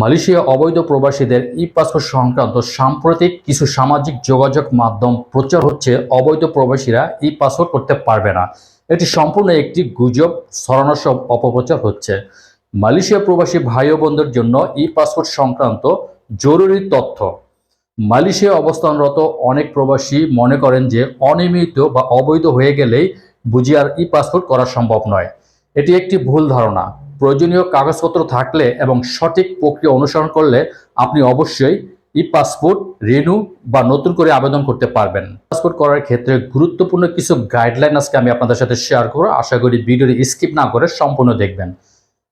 Malaysia অবৈধ প্রবাসীদের ই passport সংক্রান্ত সাম্প্রতিক কিছু সামাজিক যোগাযোগ মাধ্যম প্রচার হচ্ছে, অবৈধ প্রবাসীরা ই পাসপোর্ট করতে পারবে না। এটি সম্পূর্ণ একটি গুজব ছড়ানো সব অপপ্রচার হচ্ছে। মালয়েশিয়া প্রবাসী ভাই বোনদের জন্য ই পাসপোর্ট সংক্রান্ত জরুরি তথ্য। মালয়েশিয়া অবস্থানরত অনেক প্রবাসী মনে করেন যে অনিয়মিত বা অবৈধ হয়ে গেলেই বুঝি আর ই পাসপোর্ট করা সম্ভব নয়। এটি একটি ভুল ধারণা। প্রয়োজনীয় কাগজপত্র থাকলে এবং সঠিক প্রক্রিয়া অনুসরণ করলে আপনি অবশ্যই ই পাসপোর্ট রিনিউ বা নতুন করে আবেদন করতে পারবেন। পাসপোর্ট করার ক্ষেত্রে গুরুত্বপূর্ণ কিছু গাইডলাইন আজকে আমি আপনাদের সাথে শেয়ার করব। আশা করি ভিডিওটি স্কিপ না করে সম্পূর্ণ দেখবেন।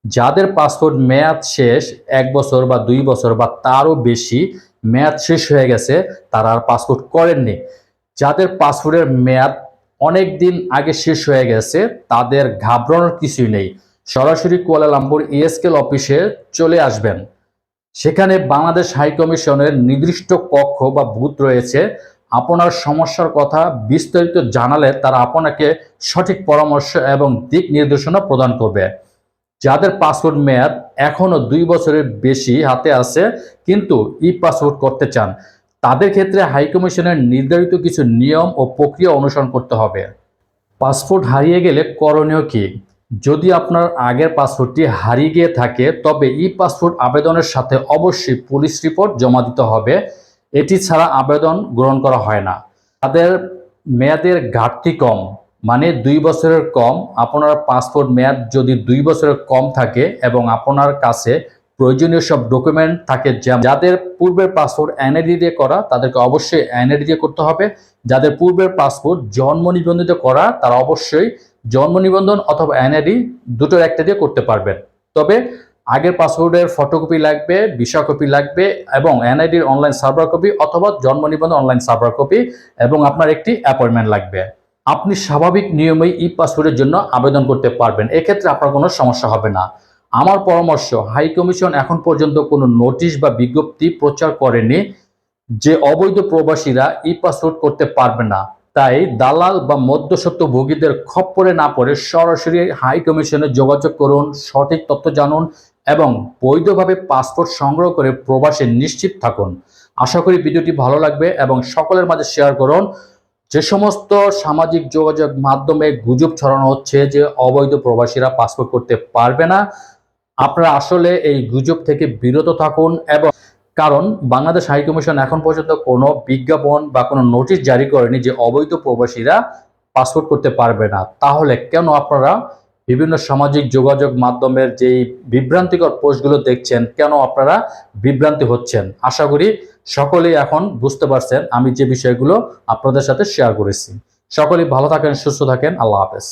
যাদের পাসপোর্ট মেয়াদ শেষ, এক বছর বা দুই বছর বা তারও বেশি মেয়াদ শেষ হয়ে গেছে, তারা আর পাসপোর্ট করেননি। যাদের পাসপোর্টের মেয়াদ অনেক দিন আগে শেষ হয়ে গেছে, তাদের ঘাবড়ানোর কিছুই নেই। সরাসরি কুয়ালালামপুর ইএসকেল অফিসে চলে আসবেন। সেখানে বাংলাদেশ হাইকমিশনের নির্দিষ্ট কক্ষ বা বুথ রয়েছে। আপনার সমস্যার কথা বিস্তারিত জানালে তারা আপনাকে সঠিক পরামর্শ এবং দিক নির্দেশনা প্রদান করবে। যাদের পাসপোর্ট মেয়াদ এখনও দুই বছরের বেশি হাতে আছে, কিন্তু ই পাসপোর্ট করতে চান, তাদের ক্ষেত্রে হাইকমিশনের নির্ধারিত কিছু নিয়ম ও প্রক্রিয়া অনুসরণ করতে হবে। পাসপোর্ট হারিয়ে গেলে করণীয় কি? যদি আপনার আগের পাসপোর্টটি হারিয়ে গিয়ে থাকে, তবে ই পাসপোর্ট আবেদনের সাথে অবশ্যই পুলিশ রিপোর্ট জমা দিতে হবে। এটি ছাড়া আবেদন গ্রহণ করা হয় না। তাদের মেয়াদের ঘাটতি কম মানে দুই বছরের কম। আপনার পাসপোর্ট মেয়াদ যদি দুই বছরের কম থাকে এবং আপনার কাছে প্রয়োজনীয় সব ডকুমেন্ট থাকে যাদের পূর্বের পাসপোর্ট এনআইডি দিয়ে করা, তাদেরকে অবশ্যই এনআইডি দিয়ে করতে হবে। যাদের পূর্বের পাসপোর্ট জন্ম নিবন্ধিত করা, তারা অবশ্যই জন্ম নিবন্ধন অথবা এনআইডি দুটোর একটা দিয়ে করতে পারবেন। তবে আগের পাসপোর্টের ফটোকপি লাগবে ভিসা কপি লাগবে এবং এনআইডির অনলাইন সার্ভার কপি অথবা জন্ম নিবন্ধন অনলাইন সার্ভার কপি এবং আপনার একটি অ্যাপয়েন্টমেন্ট লাগবে। আপনি স্বাভাবিক নিয়মেই ই পাসপোর্টের জন্য আবেদন করতে পারবেন। এক্ষেত্রে আপনার কোনো সমস্যা হবে না। আমার পরামর্শ হাই কমিশন এখন পর্যন্ত কোনো নোটিশ বা বিজ্ঞপ্তি প্রচার করেনি যে অবৈধ প্রবাসীরা ই পাসপোর্ট করতে পারবে না। তাই দালাল বা মধ্যসত্ত্ব ভোগীদের খপ্পরে না পড়ে সরাসরি হাই কমিশনে যোগাযোগ করুন, সঠিক তথ্য জানুন এবং বৈধভাবে পাসপোর্ট সংগ্রহ করে প্রবাসে নিশ্চিত থাকুন। আশা করি ভিডিওটি ভালো লাগবে এবং সকলের মাঝে শেয়ার করুন। যে সমস্ত সামাজিক যোগাযোগ মাধ্যমে গুজব ছড়ানো হচ্ছে যে অবৈধ প্রবাসীরা পাসপোর্ট করতে পারবে না, আপনারা আসলে এই গুজব থেকে বিরত থাকুন এবং কারণ বাংলাদেশ হাই কমিশন এখন পর্যন্ত কোনো বিজ্ঞাপন বা কোনো নোটিশ জারি করেনি যে অবৈধ প্রবাসীরা পাসপোর্ট করতে পারবে না। তাহলে কেন আপনারা বিভিন্ন সামাজিক যোগাযোগ মাধ্যমের যেই বিভ্রান্তিকর পোস্টগুলো দেখছেন, কেন আপনারা বিভ্রান্তি হচ্ছেন? আশা করি সকলেই এখন বুঝতে পারছেন আমি যে বিষয়গুলো আপনাদের সাথে শেয়ার করেছি। সকলেই ভালো থাকেন, সুস্থ থাকেন, আল্লাহ হাফেজ।